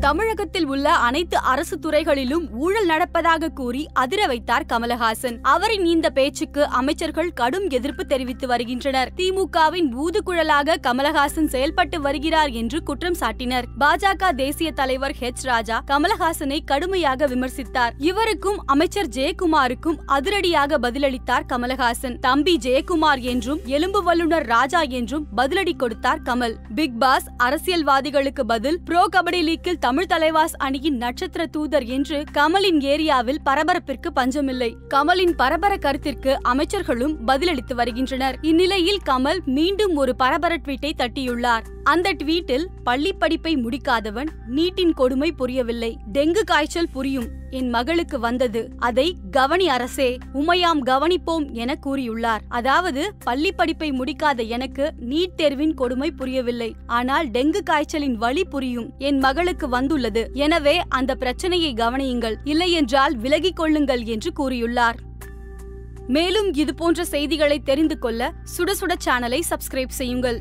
தமிழகத்தில் உள்ள அனைத்து அரசு துறைகளிலும் ஊழல் நடப்பதாக கூறி அதிர வைத்தார் கமலஹாசன். அவரின் இந்த பேச்சுக்கு அமைச்சர்கள் கடும் எதிர்ப்பு தெரிவித்து வருகின்றனர். திமுகவின் ஊதுகுழலாக கமலஹாசன் செயல்பட்டு வருகிறார் என்று குற்றம் சாட்டினர். பாஜக தேசிய தலைவர் ஹெச் ராஜா கமலஹாசனை கடுமையாக விமர்சித்தார். இவருக்கும் அமைச்சர் ஜெயக்குமாருக்கும் அதிரடியாக பதிலளித்தார் கமலஹாசன். தம்பி ஜெயக்குமார் என்றும் எலும்பு வல்லுநர் ராஜா என்றும் பதிலடி கொடுத்தார் கமல். பிக் பாஸ் அரசியல்வாதிகளுக்கு பதில் ப்ரோ கபடி லீக்கில் தமிழ் தலைவாஸ் அணியின் நட்சத்திர தூதர் என்று கமலின் ஏரியாவில் பரபரப்பிற்கு பஞ்சமில்லை. கமலின் பரபர கருத்திற்கு அமைச்சர்களும் பதிலளித்து வருகின்றனர். இந்நிலையில் கமல் மீண்டும் ஒரு பரபர ட்வீட்டை தட்டியுள்ளார். அந்த ட்வீட்டில் பள்ளி படிப்பை முடிக்காதவன் நீட்டின் கொடுமை புரியவில்லை. டெங்கு காய்ச்சல் புரியும் என் மகளுக்கு வந்தது. அதை கவனி அரசே உமையாம் கவனிப்போம் என கூறியுள்ளார். அதாவது பள்ளி படிப்பை முடிக்காத எனக்கு நீட் தேர்வின் கொடுமை புரியவில்லை. ஆனால் டெங்கு காய்ச்சலின் வழி புரியும் என் மகளுக்கு வந்துள்ளது. எனவே அந்த பிரச்சனையை கவனியுங்கள். இல்லையென்றால் விலகிக் கொள்ளுங்கள் என்று கூறியுள்ளார். மேலும் இதுபோன்ற செய்திகளை தெரிந்து கொள்ள சுட சுட சேனலை சப்ஸ்கிரைப் செய்யுங்கள்.